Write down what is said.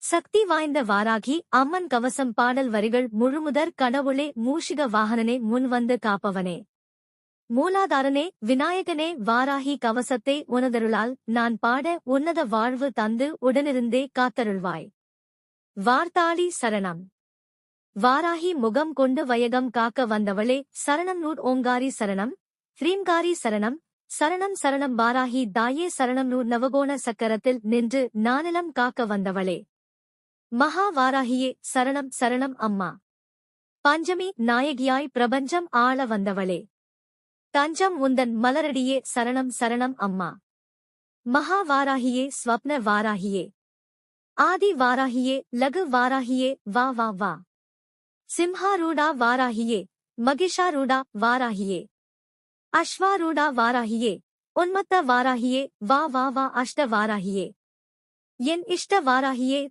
சக்தி வாய்ந்த வாராகி அம்மன் கவசம் பாடல் வரிகள் முழுமுதற் கடவுளே மூஷிக வாகனனே முன்வந்து காப்பவனே. மூலாதாரனே விநாயகனே வாராகி கவசத்தை உனதருளால் நான் பாட உன்னத வாழ்வு தந்து உடனிருந்தே காத்தருள்வாய். வார்த்தாளி சரணம். வாராகி முகம் கொண்டு வயகம் காக்க வந்தவளே சரணம் நூர் ஓங்காரி சரணம். ஹ்ரீம்காரி சரணம். சரணம் சரணம் வாராகி தாயே சரணம் நூர் நவகோண சக்கரத்தில் நின்று நானிலம் காக்க வந்தவளே. மகாவாராகியே சரணம் சரணம் அம்மா. பஞ்சமி நாயகியாய் பிரபஞ்சம் ஆள வந்தவளே. தஞ்சம் உந்தன் மலரடியே சரணம் சரணம் அம்மா. மகாவாராகியே ஸ்வப்ன வாராகியே. ஆதி வாராகியே லகு வாராகியே வா வா வா. சிம்ஹாரூடா வாராகியே மகிஷாரூடா வாராகியே. அஸ்வாரூடா வாராகியே உன்மத்த வாராகியே வா வா வா அஷ்ட வாராகியே. என் இஷ்ட வாராகியே